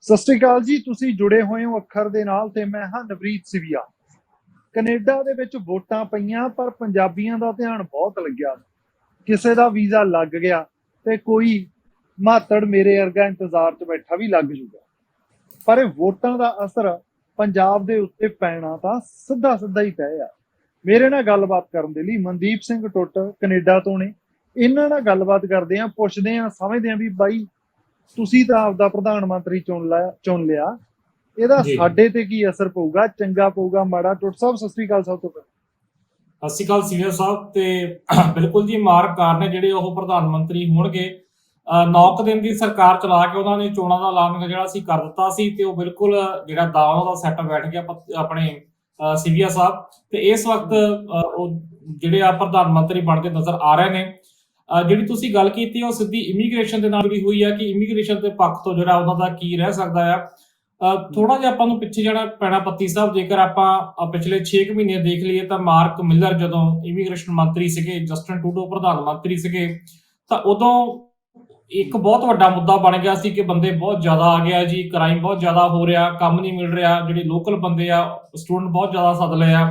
ਸਤਿ ਸ਼੍ਰੀ ਅਕਾਲ ਜੀ, ਤੁਸੀਂ ਜੁੜੇ ਹੋਏ ਹੋ ਅੱਖਰ ਦੇ ਨਾਲ ਤੇ ਮੈਂ ਹਾਂ ਨਵਰੀਤ ਸਿਵਿਆ। ਕੈਨੇਡਾ ਦੇ ਵਿੱਚ ਵੋਟਾਂ ਪਈਆਂ, ਪਰ ਪੰਜਾਬੀਆਂ ਦਾ ਧਿਆਨ ਬਹੁਤ ਲੱਗਿਆ। ਕਿਸੇ ਦਾ ਵੀਜ਼ਾ ਲੱਗ ਗਿਆ ਤੇ ਕੋਈ ਮਾਤੜ ਮੇਰੇ ਵਰਗਾ ਇੰਤਜ਼ਾਰ 'ਚ ਬੈਠਾ ਵੀ ਲੱਗ ਜੂਗਾ। ਪਰ ਇਹ ਵੋਟਾਂ ਦਾ ਅਸਰ ਪੰਜਾਬ ਦੇ ਉੱਤੇ ਪੈਣਾ ਤਾਂ ਸਿੱਧਾ ਸਿੱਧਾ ਹੀ ਪਿਆ ਮੇਰੇ ਨਾਲ ਗੱਲਬਾਤ ਕਰਨ ਦੇ ਲਈ ਮਨਦੀਪ ਸਿੰਘ ਟੁੱਟ ਕੈਨੇਡਾ ਤੋਂ ਨੇ। ਇਹਨਾਂ ਨਾਲ ਗੱਲਬਾਤ ਕਰਦੇ ਆਂ ਪੁੱਛਦੇ ਆਂ ਸਮਝਦੇ ਆਂ ਵੀ ਬਾਈ ਤੁਸੀਂ ਤਾਂ ਆਪਦਾ ਪ੍ਰਧਾਨ ਮੰਤਰੀ ਚੁਣ ਲਿਆ ਚੁਣ ਲਿਆ। ਇਹਦਾ। ਸਾਡੇ ਤੇ ਕੀ ਅਸਰ ਪਊਗਾ? ਚੰਗਾ ਪਊਗਾ ਮਾੜਾ? ਟੁੱਟ ਸਾਹਿਬ ਸਤਿ ਸ੍ਰੀ ਅਕਾਲ ਸਭ ਤੋਂ ਪਹਿਲਾਂ। ਸਤਿ ਸ਼੍ਰੀ ਅਕਾਲ ਸੀਨੀਅਰ ਸਾਹਿਬ ਤੇ ਬਿਲਕੁਲ ਜੀ ਮਾਰਕ ਕਾਰ ਨੇ ਜਿਹੜੇ ਉਹ ਪ੍ਰਧਾਨ ਮੰਤਰੀ ਹੋਣਗੇ। 9 ਦਿਨ ਦੀ ਸਰਕਾਰ ਚਲਾ ਕੇ ਉਹਨਾਂ ਨੇ ਚੋਣਾਂ ਦਾ ਐਲਾਨ ਜਿਹੜਾ ਸੀ ਕਰ ਦਿੱਤਾ ਸੀ ਤੇ ਉਹ ਬਿਲਕੁਲ ਜਿਹੜਾ ਦਾਅਵਾ ਦਾ ਸੈੱਟ ਬੈਠ ਗਿਆ ਆਪਣੇ ਸਿਵਿਆ ਸਾਹਿਬ। ਤੇ ਇਸ ਵਕਤ ਉਹ ਜਿਹੜੇ ਆ ਪ੍ਰਧਾਨ ਮੰਤਰੀ ਬਣਦੇ ਨਜ਼ਰ ਆ ਰਹੇ ਨੇ। ਜਿਹੜੀ ਤੁਸੀਂ ਗੱਲ ਕੀਤੀ ਉਹ ਸਿੱਧੀ ਇਮੀਗ੍ਰੇਸ਼ਨ ਦੇ ਨਾਲ ਵੀ ਹੋਈ ਆ ਕਿ ਇਮੀਗ੍ਰੇਸ਼ਨ ਦੇ ਪੱਖ ਤੋਂ ਜਿਹੜਾ ਉਹਨਾਂ ਦਾ ਕੀ ਰਹਿ ਸਕਦਾ ਆ। ਥੋੜਾ ਜਿਹਾ ਆਪਾਂ ਨੂੰ ਪਿੱਛੇ ਜਾਣਾ ਪੈਣਾ ਪੱਤੀ ਸਾਹਿਬ ਜੇਕਰ ਆਪਾਂ ਅ, ਪਿਛਲੇ 6 ਮਹੀਨੇ ਦੇਖ ਲਈਏ ਤਾਂ ਮਾਰਕ ਮਿਲਰ ਜਦੋਂ ਇਮੀਗ੍ਰੇਸ਼ਨ ਮੰਤਰੀ ਸੀਗੇ ਜਸਟਨ ਟੂਡੋ ਪ੍ਰਧਾਨ ਮੰਤਰੀ ਸੀਗੇ ਤਾਂ ਉਦੋਂ ਇੱਕ ਬਹੁਤ ਵੱਡਾ ਮੁੱਦਾ ਬਣ ਗਿਆ ਸੀ ਕਿ ਬੰਦੇ ਬਹੁਤ ਜ਼ਿਆਦਾ ਆ ਗਿਆ ਜੀ ਕ੍ਰਾਈਮ ਬਹੁਤ ਜ਼ਿਆਦਾ ਹੋ ਰਿਹਾ ਕੰਮ ਨਹੀਂ ਮਿਲ ਰਿਹਾ ਜਿਹੜੇ ਲੋਕਲ ਬੰਦੇ ਆ ਸਟੂਡੈਂਟ ਬਹੁਤ ਜ਼ਿਆਦਾ ਸੱਦ ਲਏ ਆ।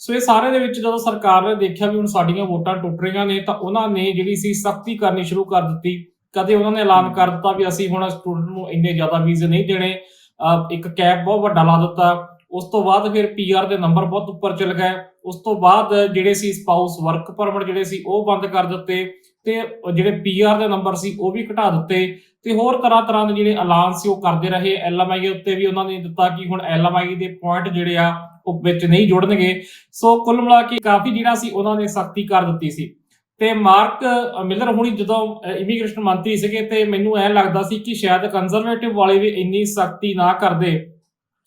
ਸੋ ਇਹ ਸਾਰੇ ਦੇ ਵਿੱਚ ਜਦੋਂ ਸਰਕਾਰ ਨੇ ਦੇਖਿਆ ਵੀ ਹੁਣ ਸਾਡੀਆਂ ਵੋਟਾਂ ਟੁੱਟ ਰਹੀਆਂ ਨੇ, ਤਾਂ ਉਹਨਾਂ ਨੇ ਜਿਹੜੀ ਸੀ ਸਖਤੀ ਕਰਨੀ ਸ਼ੁਰੂ ਕਰ ਦਿੱਤੀ। ਕਦੇ ਉਹਨਾਂ ਨੇ ਐਲਾਨ ਕਰ ਦਿੱਤਾ ਵੀ ਅਸੀਂ ਹੁਣ ਸਟੂਡੈਂਟ ਨੂੰ ਇੰਨੇ ਜ਼ਿਆਦਾ ਵੀਜ਼ੇ ਨਹੀਂ ਦੇਣੇ ਇੱਕ ਕੈਪ ਬਹੁਤ ਵੱਡਾ ਲਾ ਦਿੱਤਾ। ਉਸ ਤੋਂ ਬਾਅਦ ਫਿਰ ਪੀਆਰ ਦੇ ਨੰਬਰ ਬਹੁਤ ਉੱਪਰ ਚਲ ਗਏ। ਉਸ ਤੋਂ ਬਾਅਦ ਜਿਹੜੇ ਸੀ ਸਪਾਊਸ ਵਰਕ ਪਰਮਿਟ ਜਿਹੜੇ ਸੀ ਉਹ ਬੰਦ ਕਰ ਦਿੱਤੇ ਤੇ ਉਹ ਜਿਹੜੇ ਪੀਆਰ ਦੇ ਨੰਬਰ ਸੀ ਉਹ ਵੀ ਘਟਾ ਦਿੱਤੇ। ਤੇ ਹੋਰ ਤਰ੍ਹਾਂ ਤਰ੍ਹਾਂ ਦੇ ਜਿਹੜੇ ਐਲਾਨ ਸੀ ਉਹ ਕਰਦੇ ਰਹੇ। ਐਲਐਮਆਈ ਉੱਤੇ ਵੀ ਉਹਨਾਂ ਨੇ ਦਿੱਤਾ ਕਿ ਹੁਣ ਐਲਐਮਆਈ ਦੇ ਪੁਆਇੰਟ ਜਿਹੜੇ ਆ ਉਹ ਵਿੱਚ ਨਹੀਂ ਜੁੜਨਗੇ। ਸੋ ਕੁੱਲ ਮਿਲਾ ਕੇ ਕਾਫੀ ਜਿਹੜਾ ਸੀ ਉਹਨਾਂ ਨੇ ਸਖਤੀ ਕਰ ਦਿੱਤੀ ਸੀ। ਤੇ ਮਾਰਕ ਮਿਲਰ ਹੁਣੀ ਜਦੋਂ ਇਮੀਗ੍ਰੇਸ਼ਨ ਮੰਤਰੀ ਸੀਗੇ ਤੇ ਮੈਨੂੰ ਐ ਲੱਗਦਾ ਸੀ ਕਿ ਸ਼ਾਇਦ ਕੰਜ਼ਰਵੇਟਿਵ ਵਾਲੇ ਵੀ ਇੰਨੀ ਸਖਤੀ ਨਾ ਕਰਦੇ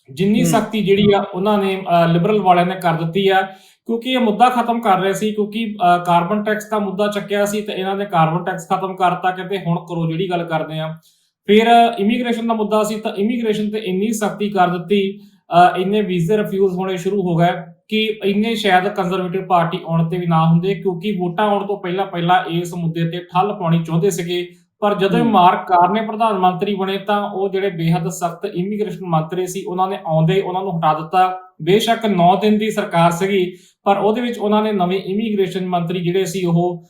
ਜਿੰਨੀ। ਸਖਤੀ ਜਿਹੜੀ ਆ ਉਹਨਾਂ ਨੇ ਲਿਬਰਲ ਵਾਲਿਆਂ ਨੇ ਕਰ ਦਿੱਤੀ ਆ। ਕਿਉਂਕਿ ਇਹ ਮੁੱਦਾ ਖਤਮ ਕਰ ਰਹੇ ਸੀ ਕਿਉਂਕਿ ਕਾਰਬਨ ਟੈਕਸ ਦਾ ਮੁੱਦਾ ਚੱਕਿਆ ਸੀ ਤੇ ਇਹਨਾਂ ਨੇ ਕਾਰਬਨ ਟੈਕਸ ਖਤਮ ਕਰਤਾ ਕਹਿੰਦੇ ਹੁਣ ਕਰੋ ਜਿਹੜੀ ਗੱਲ ਕਰਦੇ ਆ। ਫਿਰ ਇਮੀਗ੍ਰੇਸ਼ਨ ਦਾ ਮੁੱਦਾ ਸੀ ਤਾਂ ਇਮੀਗ੍ਰੇਸ਼ਨ ਤੇ ਇੰਨੀ ਸਖਤੀ ਕਰ ਦਿੱਤੀ ਇੰਨੇ ਵੀਜ਼ੇ ਰਿਫਿਊਜ਼ ਹੋਣੇ ਸ਼ੁਰੂ ਹੋ ਗਏ ਕਿ ਇੰਨੇ ਸ਼ਾਇਦ ਕੰਜ਼ਰਵੇਟਿਵ ਪਾਰਟੀ ਆਉਣ ਤੇ ਵੀ ਨਾ ਹੁੰਦੇ ਕਿਉਂਕਿ ਵੋਟਾਂ ਆਉਣ ਤੋਂ ਪਹਿਲਾਂ ਪਹਿਲਾਂ ਇਸ ਮੁੱਦੇ ਤੇ ਠੱਲ ਪਾਉਣੀ ਚਾਹੁੰਦੇ ਸੀਗੇ। ਪਰ ਜਦੋਂ। ਮਾਰਕ ਕਾਰ ਨੇ ਪ੍ਰਧਾਨ ਮੰਤਰੀ ਬਣੇ ਤਾਂ ਉਹ ਜਿਹੜੇ ਬੇਹੱਦ ਸਖਤ ਇਮੀਗ੍ਰੇਸ਼ਨ ਮੰਤਰੀ ਸੀ ਉਹਨਾਂ ਨੇ ਆਉਂਦੇ ਉਹਨਾਂ ਨੂੰ ਹਟਾ ਦਿੱਤਾ। ਬੇਸ਼ੱਕ 9 ਦਿਨ ਦੀ ਸਰਕਾਰ ਸੀਗੀ ਪਰ ਉਹਦੇ ਵਿੱਚ ਉਹਨਾਂ ਨੇ ਨਵੇਂ ਇਮੀਗ੍ਰੇਸ਼ਨ ਮੰਤਰੀ ਜਿਹੜੇ ਸੀ ਉਹ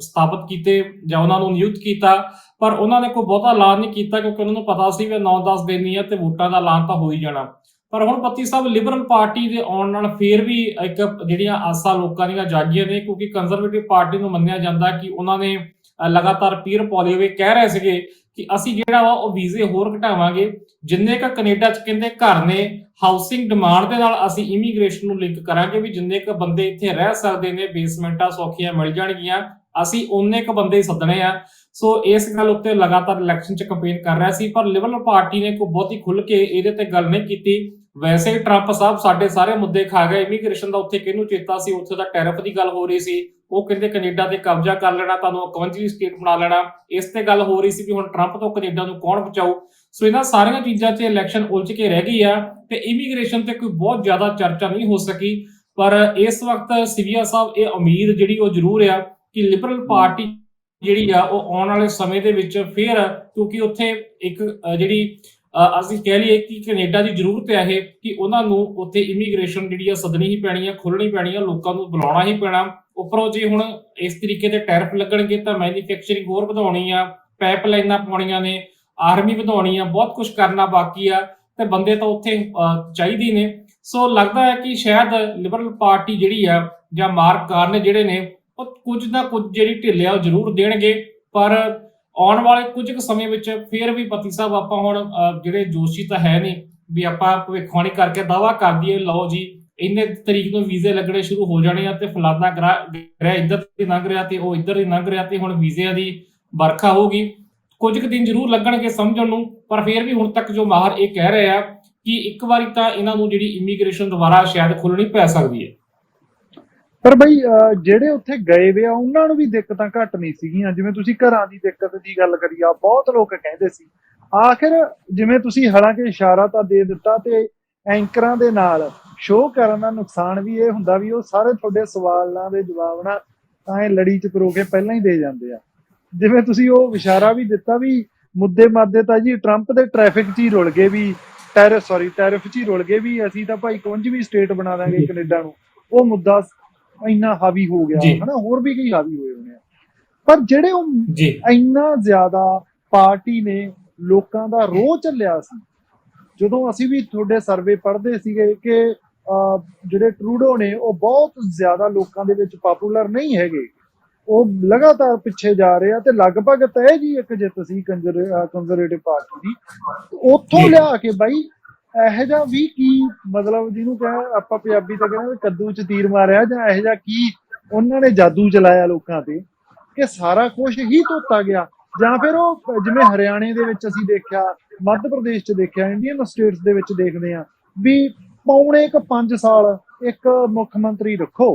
ਸਥਾਪਿਤ ਕੀਤੇ ਜਾਂ ਉਹਨਾਂ ਨੂੰ ਨਿਯੁਕਤ ਕੀਤਾ। ਪਰ ਉਹਨਾਂ ਨੇ ਕੋਈ ਬਹੁਤਾ ਐਲਾਨ ਨਹੀਂ ਕੀਤਾ ਕਿਉਂਕਿ ਉਹਨਾਂ ਨੂੰ ਪਤਾ ਸੀ ਵੀ 9-10 ਦਿਨ ਹੀ ਆ ਤੇ ਵੋਟਾਂ ਦਾ ਐਲਾਨ ਤਾਂ ਹੋ ਹੀ ਜਾਣਾ। ਪਰ ਹੁਣ ਪੱਤੀ ਸਾਹਿਬ ਲਿਬਰਲ ਪਾਰਟੀ ਦੇ ਆਉਣ ਨਾਲ ਫੇਰ ਵੀ ਇੱਕ ਜਿਹੜੀਆਂ ਆਸਾਂ ਲੋਕਾਂ ਦੀਆਂ ਜਾਗੀਆਂ ਨੇ, ਕਿਉਂਕਿ ਕੰਜ਼ਰਵੇਟਿਵ ਪਾਰਟੀ ਨੂੰ ਮੰਨਿਆ ਜਾਂਦਾ ਕਿ ਉਹਨਾਂ ਨੇ ਲਗਾਤਾਰ ਪੀਰ ਪੋਲੀਵੇ ਕਹਿ ਰਹੇ ਸੀਗੇ ਕਿ ਅਸੀਂ ਜਿਹੜਾ ਵਾ ਉਹ ਵੀਜ਼ੇ ਹੋਰ ਘਟਾਵਾਂਗੇ। ਜਿੰਨੇ ਕ ਕੈਨੇਡਾ ਚ ਕਹਿੰਦੇ ਘਰ ਨੇ ਹਾਊਸਿੰਗ ਡਿਮਾਂਡ ਦੇ ਨਾਲ ਅਸੀਂ ਇਮੀਗ੍ਰੇਸ਼ਨ ਨੂੰ ਲਿੰਕ ਕਰਾਂਗੇ ਵੀ ਜਿੰਨੇ ਕ ਬੰਦੇ ਇੱਥੇ ਰਹਿ ਸਕਦੇ ਨੇ ਬੇਸਮੈਂਟਾਂ ਸੌਖੀਆਂ ਮਿਲ ਜਾਣਗੀਆਂ, ਅਸੀਂ ਉਹਨੇ ਕ ਬੰਦੇ ਹੀ ਸੱਦਣੇ ਆ। ਸੋ ਇਸ ਗੱਲ ਉੱਤੇ ਲਗਾਤਾਰ ਇਲੈਕਸ਼ਨ ਚ ਕੰਪੇਨ ਕਰ ਰਿਹਾ ਸੀ, ਪਰ ਲਿਬਰਲ ਪਾਰਟੀ ਨੇ ਕੋਈ ਬਹੁਤੀ ਖੁੱਲ ਕੇ ਇਹਦੇ ਤੇ ਗੱਲ ਨਹੀਂ ਕੀਤੀ। ਵੈਸੇ ਹੀ ਟਰੰਪ ਸਾਹਿਬ ਸਾਡੇ ਸਾਰੇ ਮੁੱਦੇ ਖਾ ਗਏ। ਇਮੀਗ੍ਰੇਸ਼ਨ ਦਾ ਉੱਥੇ ਕਿਹਨੂੰ ਚੇਤਾ ਸੀ? ਉੱਥੇ ਦਾ ਟੈਰਿਫ ਦੀ ਗੱਲ ਹੋ ਰਹੀ ਸੀ। ਉਹ ਕਹਿੰਦੇ ਕੈਨੇਡਾ ਤੇ ਕਬਜ਼ਾ ਕਰ ਲੈਣਾ, ਤੁਹਾਨੂੰ 51 ਸਟੇਟ ਬਣਾ ਲੈਣਾ। ਇਸ ਤੇ ਗੱਲ ਹੋ ਰਹੀ ਸੀ ਵੀ ਹੁਣ ਟਰੰਪ ਤੋਂ ਕੈਨੇਡਾ ਨੂੰ ਕੌਣ ਬਚਾਊ? ਸੋ ਇਹਨਾਂ ਸਾਰੀਆਂ ਚੀਜ਼ਾਂ 'ਚ ਇਲੈਕਸ਼ਨ ਉਲਝ ਕੇ ਰਹਿ ਗਈ ਆ ਤੇ ਇਮੀਗ੍ਰੇਸ਼ਨ ਤੇ ਕੋਈ ਬਹੁਤ ਜ਼ਿਆਦਾ ਚਰਚਾ ਨਹੀਂ ਹੋ ਸਕੀ। ਪਰ ਇਸ ਵਕਤ ਸਿਵਿਆ ਸਾਹਿਬ, ਇਹ ਉਮੀਦ ਜਿਹੜੀ ਉਹ ਜ਼ਰੂਰ ਆ ਕਿ ਲਿਬਰਲ ਪਾਰਟੀ ਜਿਹੜੀ ਆ, ਉਹ ਆਉਣ ਵਾਲੇ ਸਮੇਂ ਦੇ ਵਿੱਚ ਫੇਰ ਕਿਉਂਕਿ ਉੱਥੇ ਇੱਕ ਜਿਹੜੀ ਅਸੀਂ ਕਹਿ ਲਈਏ ਕਿ ਕੈਨੇਡਾ ਦੀ ਜ਼ਰੂਰਤ ਹੈ ਇਹ ਕਿ ਉਹਨਾਂ ਨੂੰ ਉੱਥੇ ਇਮੀਗ੍ਰੇਸ਼ਨ ਜਿਹੜੀ ਆ ਸਦਨੀ ਹੀ ਪੈਣੀ ਆ ਖੋਲਣੀ ਪੈਣੀ ਆ, ਲੋਕਾਂ ਨੂੰ ਬੁਲਾਉਣਾ ਹੀ ਪੈਣਾ। ਉੱਪਰੋਂ ਜੇ ਹੁਣ ਇਸ ਤਰੀਕੇ ਦੇ ਟੈਰਫ ਲੱਗਣਗੇ ਤਾਂ ਮੈਨੂਫੈਕਚਰਿੰਗ ਹੋਰ ਵਧਾਉਣੀ ਆ ਪਾਈਪਲਾਈਨਾਂ ਪਾਉਣੀਆਂ ਨੇ ਆਰਮੀ ਵਧਾਉਣੀ ਆ, ਬਹੁਤ ਕੁਝ ਕਰਨਾ ਬਾਕੀ ਆ ਤੇ ਬੰਦੇ ਤਾਂ ਉੱਥੇ ਚਾਹੀਦੇ ਨੇ। ਸੋ ਲੱਗਦਾ ਹੈ ਕਿ ਸ਼ਾਇਦ ਲਿਬਰਲ ਪਾਰਟੀ ਜਿਹੜੀ ਆ ਜਾਂ ਮਾਰਕ ਕਾਰਨ ਜਿਹੜੇ ਨੇ, ਉਹ ਕੁਝ ਨਾ ਕੁਝ ਜਿਹੜੀ ਢਿੱਲ ਆ ਉਹ ਜ਼ਰੂਰ ਦੇਣਗੇ। ਪਰ ਆਉਣ ਵਾਲੇ ਕੁਝ ਕੁ ਸਮੇਂ ਵਿੱਚ ਫੇਰ ਵੀ ਪਤੀ ਸਾਹਿਬ ਆਪਾਂ ਹੁਣ ਜਿਹੜੇ ਜੋਸ਼ੀ ਤਾਂ ਹੈ ਨਹੀਂ, ਵੀ ਆਪਾਂ ਭਵਿੱਖਬਾਣੀ ਕਰਕੇ ਦਾਵਾ ਕਰ ਦਈਏ, ਲਓ ਜੀ, ਇੰਨੇ ਤਰੀਕ ਨੂੰ ਵੀਜ਼ੇ ਲੱਗਣੇ ਸ਼ੁਰੂ ਹੋ ਜਾਣੇ ਆ ਤੇ ਫਲਾਨਾ ਗ੍ਰਹਿ ਇੱਧਰ ਦੀ ਲੰਘ ਰਿਹਾ ਤੇ ਉਹ ਇੱਧਰ ਦੀ ਲੰਘ ਰਿਹਾ ਤੇ ਹੁਣ ਵੀਜ਼ਿਆਂ ਦੀ ਵਰਖਾ ਹੋਊਗੀ ਕੁਝ ਕੁ ਦਿਨ ਜ਼ਰੂਰ ਲੱਗਣਗੇ ਸਮਝਣ ਨੂੰ, ਪਰ ਫੇਰ ਵੀ ਹੁਣ ਤੱਕ ਜੋ ਮਾਹਰ ਇਹ ਕਹਿ ਰਹੇ ਆ ਕਿ ਇੱਕ ਵਾਰੀ ਤਾਂ ਇਹਨਾਂ ਨੂੰ ਜਿਹੜੀ ਇਮੀਗ੍ਰੇਸ਼ਨ ਦੁਬਾਰਾ ਸ਼ਾਇਦ ਖੋਲਣੀ ਪੈ ਸਕਦੀ ਹੈ। ਪਰ ਬਈ ਜਿਹੜੇ ਉੱਥੇ ਗਏ ਵੇ ਆ ਉਹਨਾਂ ਨੂੰ ਵੀ ਦਿੱਕਤਾਂ ਘੱਟ ਨਹੀਂ ਸੀਗੀਆਂ। ਜਿਵੇਂ ਤੁਸੀਂ ਘਰਾਂ ਦੀ ਦਿੱਕਤ ਦੀ ਗੱਲ ਕਰੀ ਆ ਬਹੁਤ ਲੋਕ ਕਹਿੰਦੇ ਸੀ ਆਖਿਰ ਜਿਵੇਂ ਤੁਸੀਂ ਹਾਲਾਂਕਿ ਇਸ਼ਾਰਾ ਤਾਂ ਦੇ ਦਿੱਤਾ ਤੇ ਐਂਕਰਾਂ ਦੇ ਨਾਲ ਸ਼ੋਅ ਕਰਨ ਦਾ ਨੁਕਸਾਨ ਵੀ ਇਹ ਹੁੰਦਾ ਵੀ ਉਹ ਸਾਰੇ ਤੁਹਾਡੇ ਸਵਾਲਾਂ ਦੇ ਜਵਾਬ ਨਾ ਤਾਂ ਇਹ ਲੜੀ ਚ ਪਰੋ ਕੇ ਪਹਿਲਾਂ ਹੀ ਦੇ ਜਾਂਦੇ ਆ। ਜਿਵੇਂ ਤੁਸੀਂ ਉਹ ਇਸ਼ਾਰਾ ਵੀ ਦਿੱਤਾ ਵੀ ਮੁੱਦੇ ਮਾਦੇ ਤਾਂ ਜੀ ਟਰੰਪ ਦੇ ਟ੍ਰੈਫਿਕ 'ਚ ਹੀ ਰੁਲ ਗਏ ਵੀ ਟੈਰਿਫ ਸੌਰੀ ਟੈਰਿਫ 'ਚ ਹੀ ਰੁਲ ਗਏ ਵੀ ਅਸੀਂ ਤਾਂ ਭਾਈ ਕੁੰਜ ਵੀ ਸਟੇਟ ਬਣਾ ਦਾਂਗੇ। ਕੈਨੇਡਾ ਨੂੰ। ਉਹ ਮੁੱਦਾ ਇੰਨਾ ਹਾਵੀ ਹੋ ਗਿਆ। ਹਨਾ ਹੋਰ ਵੀ ਕਈ ਹਾਵੀ ਹੋਏ ਹੋਣੇ ਆ ਪਰ ਜਿਹੜੇ ਉਹ ਇੰਨਾ ਜ਼ਿਆਦਾ ਪਾਰਟੀ ਨੇ ਲੋਕਾਂ ਦਾ ਰੋਹ ਚੱਲਿਆ ਸੀ ਜਦੋਂ ਅਸੀਂ ਵੀ ਤੁਹਾਡੇ ਸਰਵੇ ਪੜ੍ਹਦੇ ਸੀਗੇ ਕਿ ਜਿਹੜੇ ਟਰੂਡੋ ਨੇ ਉਹ ਬਹੁਤ ਜ਼ਿਆਦਾ ਲੋਕਾਂ ਦੇ ਵਿੱਚ ਪਪੂਲਰ ਨਹੀਂ ਹੈਗੇ ਉਹ ਲਗਾਤਾਰ ਪਿੱਛੇ ਜਾ ਰਹੇ ਆ ਤੇ ਲਗਭਗ ਤੈਅ ਜੀ ਇੱਕ ਜਿੱਤ ਸੀ ਕੰਜ਼ਰਵੇਟਿਵ ਪਾਰਟੀ ਦੀ ਉੱਥੋਂ। ਲਿਆ ਕੇ ਬਾਈ ਇਹੋ ਜਿਹਾ ਵੀ ਕੀ ਮਤਲਬ ਜਿਹਨੂੰ ਕਹੇ ਆਪਾਂ ਪੰਜਾਬੀ ਤਾਂ ਕਹਿੰਦੇ ਕੱਦੂ ਚ ਤੀਰ ਮਾਰਿਆ ਜਾਂ ਇਹੋ ਜਿਹਾ ਕੀ ਉਹਨਾਂ ਨੇ ਜਾਦੂ ਚਲਾਇਆ ਲੋਕਾਂ ਤੇ ਕਿ ਸਾਰਾ ਕੁਝ ਹੀ ਧੋਤਾ ਗਿਆ ਜਾਂ ਫਿਰ ਉਹ ਜਿਵੇਂ ਹਰਿਆਣੇ ਦੇ ਵਿੱਚ ਅਸੀਂ ਦੇਖਿਆ ਮੱਧ ਪ੍ਰਦੇਸ਼ ਚ ਦੇਖਿਆ ਇੰਡੀਅਨ ਸਟੇਟਸ ਦੇ ਵਿੱਚ ਦੇਖਦੇ ਆ ਵੀ ਪੌਣੇ ਇੱਕ 5 ਸਾਲ ਇੱਕ ਮੁੱਖ ਮੰਤਰੀ ਰੱਖੋ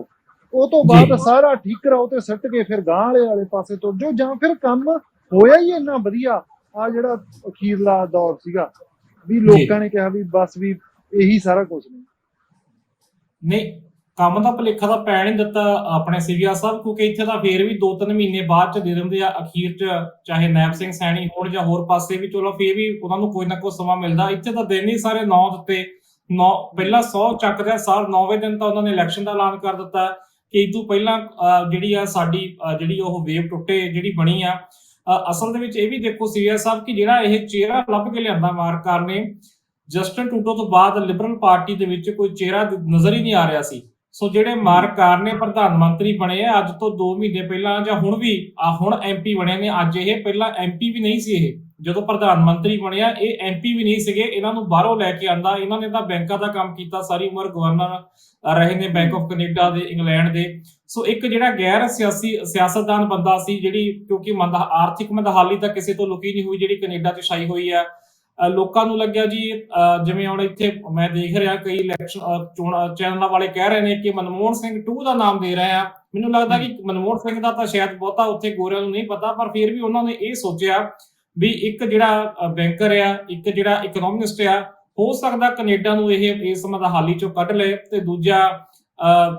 ਉਹ ਤੋਂ ਬਾਅਦ। ਸਾਰਾ ਠੀਕ ਕਰਾਓ ਤੇ ਸੱਟ ਕੇ ਫਿਰ ਗਾਂ ਵਾਲੇ ਵਾਲੇ ਪਾਸੇ ਤੁਰ ਜਾਓ ਜਾਂ ਫਿਰ ਕੰਮ ਹੋਇਆ ਹੀ ਇੰਨਾ ਵਧੀਆ ਆ ਜਿਹੜਾ ਅਖੀਰਲਾ ਦੌਰ ਸੀਗਾ ਵੀ ਲੋਕਾਂ ਨੇ ਕਿਹਾ ਵੀ ਬਸ ਵੀ ਇਹੀ ਸਾਰਾ ਕੁਝ ਨੇ। ਨਹੀਂ ਕੰਮ ਦਾ ਭਲੇਖਾ ਤਾਂ ਪੈਣ ਨਹੀਂ ਦਿੱਤਾ ਆਪਣੇ ਸੀਵੀਆ ਸਾਹਿਬ ਕਿਉਂਕਿ ਇੱਥੇ ਤਾਂ ਫੇਰ ਵੀ 2-3 ਮਹੀਨੇ ਬਾਅਦ ਚ ਦੇ ਦਿੰਦੇ ਆ ਅਖੀਰ ਚ ਚਾਹੇ ਨੈਬ ਸਿੰਘ ਸੈਣੀ ਹੋਣ ਜਾਂ ਹੋਰ ਪਾਸੇ ਵੀ ਚਲੋ ਫੇਰ ਵੀ ਉਹਨਾਂ ਨੂੰ ਕੋਈ ਨਾ ਕੋਈ ਸਮਾਂ ਮਿਲਦਾ। ਇੱਥੇ ਤਾਂ ਦਿਨ ਹੀ ਸਾਰੇ 9 ਦਿੱਤੇ। 9 ਪਹਿਲਾਂ 100 ਚੱਕਦੇ ਸਾਲ 9ਵੇਂ ਦਿਨ ਤਾਂ ਉਹਨਾਂ ਨੇ ਇਲੈਕਸ਼ਨ ਦਾ ਐਲਾਨ ਕਰ ਦਿੱਤਾ। ਕਿ ਤੋਂ ਪਹਿਲਾਂ ਜਿਹੜੀ ਆ ਸਾਡੀ ਜਿਹੜੀ ਉਹ ਵੇਵ ਟੁੱਟੇ ਜਿਹੜੀ ਬਣੀ ਆ ਅਸਲ ਦੇ ਵਿੱਚ ਇਹ ਵੀ ਦੇਖੋ ਸੀਵੀਆ ਸਾਹਿਬ ਕਿ ਜਿਹੜਾ ਇਹ ਚਿਹਰਾ ਲੱਭ ਕੇ ਲਿਆਂਦਾ ਮਾਰਕਾਰ ਨੇ ਜਸਟਨ ਟੂਡੋ ਤੋਂ ਬਾਅਦ ਲਿਬਰਲ ਪਾਰਟੀ ਦੇ ਵਿੱਚ ਕੋਈ ਚਿਹਰਾ ਨਜ਼ਰ ਹੀ ਨਹੀਂ ਆ ਰਿਹਾ ਸੀ। ਸੋ ਜਿਹੜੇ ਮਾਰਕ ਕਾਰਨੇ ਪ੍ਰਧਾਨ ਮੰਤਰੀ ਬਣੇ ਆ, ਅੱਜ ਤੋਂ 2 ਮਹੀਨੇ ਪਹਿਲਾਂ ਜਾਂ ਹੁਣ ਵੀ, ਆ ਹੁਣ ਐਮਪੀ ਬਣੇ ਨੇ, ਅੱਜ ਇਹ ਪਹਿਲਾਂ ਐਮਪੀ ਵੀ ਨਹੀਂ ਸੀ ਇਹ। ਜਦੋਂ ਪ੍ਰਧਾਨ ਮੰਤਰੀ ਬਣਿਆ ਇਹ ਐਮਪੀ ਵੀ ਨਹੀਂ ਸੀਗੇ, ਇਹਨਾਂ ਨੂੰ ਬਾਹਰੋਂ ਲੈ ਕੇ ਆਂਦਾ, ਇਹਨਾਂ ਨੇ ਤਾਂ ਬੈਂਕਾਂ ਦਾ ਕੰਮ ਕੀਤਾ, ਸਾਰੀ ਉਮਰ ਗਵਰਨਰ ਰਹੇ ਨੇ ਬੈਂਕ ਆਫ ਕੈਨੇਡਾ ਦੇ ਇੰਗਲੈਂਡ ਦੇ। ਸੋ ਇੱਕ ਜਿਹੜਾ ਗੈਰ ਸਿਆਸੀ ਸਿਆਸਤਦਾਨ ਬੰਦਾ ਸੀ ਜਿਹੜੀ ਕਿਉਂਕਿ ਮੰਦ ਆਰਥਿਕ ਮੰਦਹਾਲੀ ਤਾਂ ਕਿਸੇ ਤੋਂ ਲੁਕੀ ਨਹੀਂ ਹੋਈ ਜਿਹੜੀ ਕੈਨੇਡਾ 'ਚ ਛਾਈ ਹੋਈ ਆ ਲੋਕਾਂ ਨੂੰ ਲੱਗਿਆ ਜੀ ਜਿਵੇਂ ਹੁਣ ਇੱਥੇ ਮੈਂ ਦੇਖ ਰਿਹਾ ਕਈ ਇਲੈਕਸ਼ਨ ਚੋਣ ਚੈਨਲਾਂ ਵਾਲੇ ਕਹਿ ਰਹੇ ਨੇ ਕਿ ਮਨਮੋਹਨ ਸਿੰਘ 2 ਦਾ ਨਾਮ ਦੇ ਰਹੇ ਆ। ਮੈਨੂੰ ਲੱਗਦਾ ਕਿ ਮਨਮੋਹਨ ਸਿੰਘ ਦਾ ਤਾਂ ਸ਼ਾਇਦ ਬਹੁਤਾ ਉੱਥੇ ਗੋਰਿਆਂ ਨੂੰ ਨਹੀਂ ਪਤਾ ਪਰ ਫਿਰ ਵੀ ਉਹਨਾਂ ਨੇ ਇਹ ਸੋਚਿਆ ਵੀ ਇੱਕ ਜਿਹੜਾ ਬੈਂਕਰ ਆ ਇੱਕ ਜਿਹੜਾ ਇਕਨੋਮਿਸਟ ਆ ਹੋ ਸਕਦਾ ਕੈਨੇਡਾ ਨੂੰ ਇਹ ਇਸ ਮਦਹਾਲੀ ਚੋਂ ਕੱਢ ਲਏ ਤੇ ਦੂਜਾ ਅ,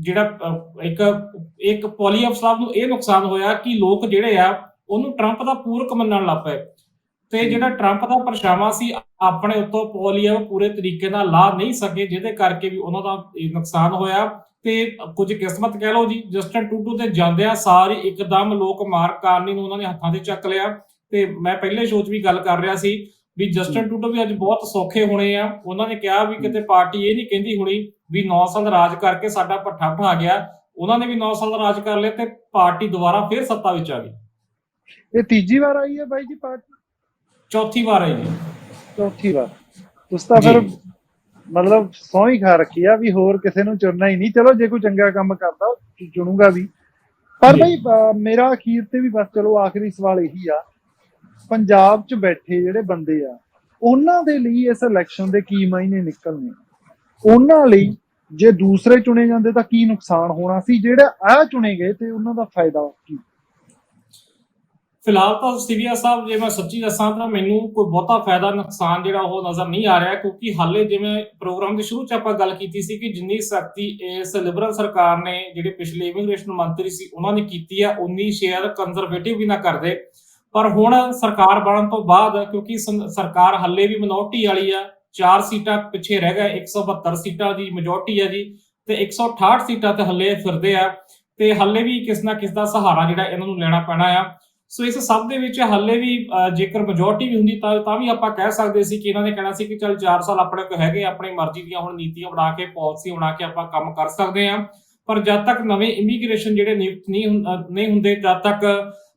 ਜਿਹੜਾ ਇੱਕ ਇੱਕ ਪੋਲੀਅਫ ਸਾਹਿਬ ਨੂੰ ਇਹ ਨੁਕਸਾਨ ਹੋਇਆ ਕਿ ਲੋਕ ਜਿਹੜੇ ਆ ਉਹਨੂੰ ਟਰੰਪ ਦਾ ਪੂਰਕ ਮੰਨਣ ਲੱਗ ਪਏ। ਤੇ ਜਿਹੜਾ ਟਰੰਪ ਦਾ ਪਰਛਾਵਾਂ ਸੀ ਆਪਣੇ ਉੱਤੋਂ ਪੋਲੀਅਮ ਪੂਰੇ ਤਰੀਕੇ ਨਾਲ ਲਾ ਨਹੀਂ ਸਕੇ ਜਿਹਦੇ ਕਰਕੇ ਵੀ ਉਹਨਾਂ ਦਾ ਇਹ ਨੁਕਸਾਨ ਹੋਇਆ। ਤੇ ਕੁਝ ਕਿਸਮਤ ਕਹਿ ਲਓ ਜੀ ਜਸਟਨ ਟੂਟੂ ਤੇ ਜਾਂਦਿਆਂ ਸਾਰੀ ਇੱਕਦਮ ਲੋਕ ਮਾਰਕ ਕਾਰਨੀ ਨੂੰ ਉਹਨਾਂ ਨੇ ਹੱਥਾਂ ਤੇ ਚੱਕ ਲਿਆ। ਤੇ ਮੈਂ ਪਹਿਲੇ ਸ਼ੋਅ 'ਚ ਵੀ ਗੱਲ ਕਰ ਰਿਹਾ ਸੀ ਵੀ ਜਸਟਨ ਟੂਟੂ ਵੀ ਅੱਜ ਬਹੁਤ ਸੌਖੇ ਹੋਣੇ ਆ। ਉਹਨਾਂ ਨੇ ਕਿਹਾ ਵੀ ਕਿਤੇ ਪਾਰਟੀ ਇਹ ਨਹੀਂ ਕਹਿੰਦੀ ਹੁਣੀ ਵੀ 9 ਸਾਲ ਰਾਜ ਕਰਕੇ ਸਾਡਾ ਪੱਠਾ ਬਿਠਾ ਗਿਆ। ਉਹਨਾਂ ਨੇ ਵੀ 9 ਸਾਲ ਰਾਜ ਕਰ ਲਿਆ ਤੇ ਪਾਰਟੀ ਦੁਬਾਰਾ ਫੇਰ ਸੱਤਾ ਵਿੱਚ ਆ ਗਈ। ਇਹ ਤੀਜੀ ਵਾਰ ਆਈ ਹੈ ਬਾਈ ਜੀ ਪਾਰਟੀ? ਚੌਥੀ ਵਾਰ ਆਈ ਜੀ ਚੌਥੀ ਵਾਰ। ਤੁਸੀਂ ਤਾਂ ਫਿਰ। ਮਤਲਬ ਸੌਂ ਹੀ ਖਾ ਰੱਖੀ ਆ ਵੀ ਹੋਰ ਕਿਸੇ ਨੂੰ ਚੁਣਨਾ ਹੀ ਨਹੀਂ। ਚਲੋ ਜੇ ਕੋਈ ਚੰਗਾ ਕੰਮ ਕਰਦਾ ਚੁਣੂਗਾ ਵੀ। ਪਰ ਅਹ, ਮੇਰਾ ਅਖੀਰ ਤੇ ਵੀ ਬਸ ਚਲੋ ਆਖਰੀ ਸਵਾਲ ਇਹੀ ਆ ਪੰਜਾਬ 'ਚ ਬੈਠੇ ਜਿਹੜੇ ਬੰਦੇ ਆ, ਉਹਨਾਂ ਦੇ ਲਈ ਇਸ ਇਲੈਕਸ਼ਨ ਦੇ ਕੀ ਮਾਇਨੇ ਨਿਕਲਣੇ? ਉਹਨਾਂ ਲਈ ਜੇ ਦੂਸਰੇ ਚੁਣੇ ਜਾਂਦੇ ਤਾਂ ਕੀ ਨੁਕਸਾਨ ਹੋਣਾ ਸੀ? ਜਿਹੜੇ ਆ ਚੁਣੇ ਗਏ ਤੇ ਉਹਨਾਂ ਦਾ ਫਾਇਦਾ ਕੀ? ਫਿਲਹਾਲ ਤਾਂ ਸਿਵਿਆ ਸਾਹਿਬ, ਜੇ ਮੈਂ ਸੱਚੀ ਦੱਸਾਂ ਤਾਂ ਮੈਨੂੰ ਕੋਈ ਬਹੁਤਾ ਫਾਇਦਾ ਨੁਕਸਾਨ ਜਿਹੜਾ ਉਹ ਨਜ਼ਰ ਨਹੀਂ ਆ ਰਿਹਾ, ਕਿਉਂਕਿ ਹਾਲੇ ਜਿਵੇਂ ਪ੍ਰੋਗਰਾਮ ਦੇ ਸ਼ੁਰੂ ਚ ਆਪਾਂ ਗੱਲ ਕੀਤੀ ਸੀ ਕਿ ਜਿੰਨੀ ਸਖਤੀ ਇਸ ਲਿਬਰਲ ਸਰਕਾਰ ਨੇ, ਜਿਹੜੇ ਪਿਛਲੇ ਇਮੀਗ੍ਰੇਸ਼ਨ ਮੰਤਰੀ ਸੀ, ਉਹਨਾਂ ਨੇ ਕੀਤੀ ਆ, ਉਨੀ ਸ਼ੇਅਰ ਕੰਜ਼ਰਵੇਟਿਵ ਵੀ ਨਾ ਕਰਦੇ। ਪਰ ਹੁਣ ਸਰਕਾਰ ਬਣਨ ਤੋਂ ਬਾਅਦ, ਕਿਉਂਕਿ ਸਰਕਾਰ ਹੱਲੇ ਵੀ ਮਿਨੋਰਟੀ ਵਾਲੀ ਆ, ਚਾਰ ਸੀਟਾਂ ਪਿੱਛੇ ਰਹਿ ਗਏ 172 ਸੀਟਾਂ ਦੀ ਮੈਜੋਰਟੀ ਆ ਜੀ, ਤੇ 168 ਸੀਟਾਂ ਤੇ ਹੱਲੇ ਫਿਰਦੇ ਆ, ਤੇ ਹੱਲੇ ਵੀ ਕਿਸ ਨਾ ਕਿਸ ਦਾ ਸਹਾਰਾ ਜਿਹੜਾ ਇਹਨਾਂ ਨੂੰ ਲੈਣਾ ਪੈਣਾ ਆ। ਸੋ ਇਸ ਸਭ ਦੇ ਵਿੱਚ ਹੱਲੇ ਵੀ ਜੇਕਰ ਮੈਜੋਰਟੀ ਵੀ ਹੁੰਦੀ ਤਾਂ ਤਾਂ ਵੀ ਆਪਾਂ ਕਹਿ ਸਕਦੇ ਸੀ ਕਿ ਇਹਨਾਂ ਨੇ ਕਹਿਣਾ ਸੀ ਕਿ ਚਲ 4 ਸਾਲ ਆਪਣੇ ਕੋਲ ਹੈਗੇ, ਆਪਣੀ ਮਰਜ਼ੀ ਦੀਆਂ ਹੁਣ ਨੀਤੀਆਂ ਬਣਾ ਕੇ ਪਾਲਿਸੀ ਬਣਾ ਕੇ ਆਪਾਂ ਕੰਮ ਕਰ ਸਕਦੇ ਹਾਂ ਪਰ ਜਦ ਤੱਕ ਨਵੇਂ ਇਮੀਗ੍ਰੇਸ਼ਨ ਜਿਹੜੇ ਨਿਯੁਕਤ ਨਹੀਂ ਹੁੰ- ਨਹੀਂ ਹੁੰਦੇ, ਜਦ ਤੱਕ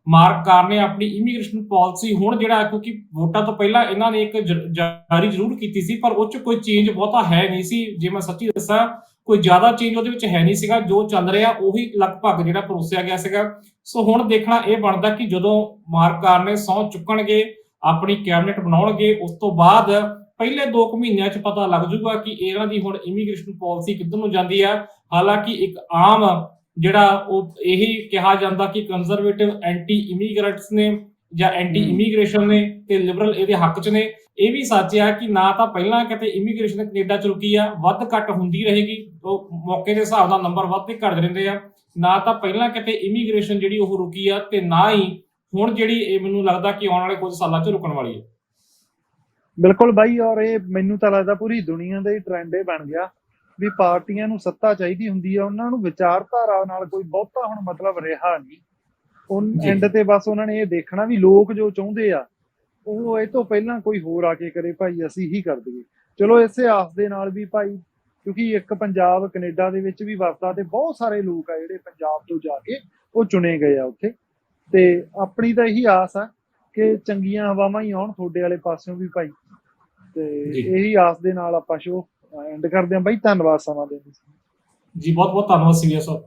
ਮਾਰਕ ਕਾਰ ਨੇ ਆਪਣੀ ਇਮੀਗ੍ਰੇਸ਼ਨ ਪਾਲਿਸੀ ਹੁਣ ਜਿਹੜਾ ਕਿਉਂਕਿ ਵੋਟਾਂ ਤੋਂ ਪਹਿਲਾਂ ਇਹਨਾਂ ਨੇ ਇੱਕ ਜਾਰੀ ਜ਼ਰੂਰ ਕੀਤੀ ਸੀ, ਪਰ ਉਹ ਚ ਕੋਈ ਚੇਂਜ ਬਹੁਤਾ ਹੈ ਨਹੀਂ ਸੀ। ਜੇ ਮੈਂ ਸੱਚੀ ਦੱਸਾਂ, ਕੋਈ ਜ਼ਿਆਦਾ ਚੇਂਜ ਉਹਦੇ ਵਿੱਚ ਹੈ ਨਹੀਂ ਸੀਗਾ। ਜੋ ਚੱਲ ਰਿਹਾ, ਉਹੀ ਲਗਭਗ ਜਿਹੜਾ ਪਰੋਸਿਆ ਗਿਆ ਸੀਗਾ। ਸੋ ਹੁਣ ਦੇਖਣਾ ਇਹ ਬਣਦਾ ਕਿ ਜਦੋਂ ਮਾਰਕਾਰ ਨੇ ਸਹੁੰ ਚੁੱਕਣਗੇ, ਆਪਣੀ ਕੈਬਨਿਟ ਬਣਾਉਣਗੇ, ਉਸ ਤੋਂ ਬਾਅਦ ਪਹਿਲੇ 2 ਮਹੀਨਿਆਂ 'ਚ ਪਤਾ ਲੱਗ ਜੂਗਾ ਕਿ ਇਹਨਾਂ ਦੀ ਹੁਣ ਇਮੀਗ੍ਰੇਸ਼ਨ ਪਾਲਿਸੀ ਕਿੱਧਰ ਨੂੰ ਜਾਂਦੀ ਆ। ਹਾਲਾਂਕਿ ਇੱਕ ਆਮ ਜਿਹੜਾ ਉਹ ਇਹੀ ਕਿਹਾ ਜਾਂਦਾ ਕਿ ਕੰਜ਼ਰਵੇਟਿਵ ਐਂਟੀ ਇਮੀਗ੍ਰੈਂਟਸ ਨੇ ਜਾਂ ਐਂਟੀ। ਇਮੀਗ੍ਰੇਸ਼ਨ ਨੇ ਤੇ ਲਿਬਰਲ ਇਹਦੇ ਹੱਕ 'ਚ ਨੇ ਇਹ ਵੀ ਸੱਚ ਆ ਕਿ ਨਾ ਤਾਂ ਪਹਿਲਾਂ ਕਿਤੇ ਇਮੀਗ੍ਰੇਸ਼ਨ ਕੈਨੇਡਾ 'ਚ ਰੁਕੀ ਆ ਵੱਧ ਘੱਟ ਹੁੰਦੀ ਰਹੇਗੀ ਉਹ ਮੌਕੇ ਦੇ ਹਿਸਾਬ ਨਾਲ ਨੰਬਰ ਵੱਧ ਤੇ ਘੱਟ ਰਹਿੰਦੇ ਆ ਨਾ ਤਾਂ ਪਹਿਲਾਂ ਕਿਤੇ ਇਮੀਗ੍ਰੇਸ਼ਨ ਜਿਹੜੀ ਉਹ ਰੁਕੀ ਆ ਤੇ ਨਾ ਹੀ ਹੁਣ ਜਿਹੜੀ ਇਹ ਮੈਨੂੰ ਲੱਗਦਾ ਕਿ ਆਉਣ ਵਾਲੇ ਕੁਝ ਸਾਲਾਂ 'ਚ ਰੁਕਣ ਵਾਲੀ ਹੈ ਬਿਲਕੁਲ ਬਾਈ ਔਰ ਇਹ ਮੈਨੂੰ ਤਾਂ ਲੱਗਦਾ ਪੂਰੀ ਦੁਨੀਆ ਦਾ ਹੀ ਟ੍ਰੈਂਡ ਇਹ ਬਣ ਗਿਆ ਵੀ ਪਾਰਟੀਆਂ ਨੂੰ ਸੱਤਾ ਚਾਹੀਦੀ ਹੁੰਦੀ ਆ ਉਹਨਾਂ ਨੂੰ ਵਿਚਾਰਧਾਰਾ ਨਾਲ ਕੋਈ ਬਹੁਤਾ ਹੁਣ ਮਤਲਬ ਰਿਹਾ ਨਹੀਂ ਉਹ। ਐਂਡ ਤੇ ਬਸ ਉਹਨਾਂ ਨੇ ਇਹ ਦੇਖਣਾ ਵੀ ਲੋਕ ਜੋ ਚਾਹੁੰਦੇ ਆ ਉਹ ਇਹ ਤੋਂ ਪਹਿਲਾਂ ਕੋਈ ਹੋਰ ਆ ਕੇ ਕਰੇ ਭਾਈ ਅਸੀਂ ਹੀ ਕਰ ਦਈਏ ਚਲੋ ਇਸੇ ਆਸ ਦੇ ਨਾਲ ਵੀ ਭਾਈ ਕਿਉਂਕਿ ਇੱਕ ਪੰਜਾਬ ਕੈਨੇਡਾ ਦੇ ਵਿੱਚ ਵੀ ਵਸਦਾ ਤੇ ਬਹੁਤ ਸਾਰੇ ਲੋਕ ਆ ਜਿਹੜੇ ਪੰਜਾਬ ਤੋਂ ਜਾ ਕੇ ਉਹ ਚੁਣੇ ਗਏ ਆ ਉੱਥੇ ਤੇ ਆਪਣੀ ਤਾਂ ਇਹੀ ਆਸ ਆ ਕਿ ਚੰਗੀਆਂ ਹਵਾਵਾਂ ਹੀ ਆਉਣ ਤੁਹਾਡੇ ਵਾਲੇ ਪਾਸਿਓਂ ਵੀ ਭਾਈ ਤੇ। ਇਹੀ ਆਸ ਦੇ ਨਾਲ ਆਪਾਂ ਸ਼ੋ ਐਂਡ ਕਰਦੇ ਹਾਂ ਬਾਈ ਧੰਨਵਾਦ ਸਮਾਂ ਦੇਣ ਲਈ। ਜੀ ਬਹੁਤ ਬਹੁਤ ਧੰਨਵਾਦ ਸੀਰੀਅਸ ਸਾਹਿਬ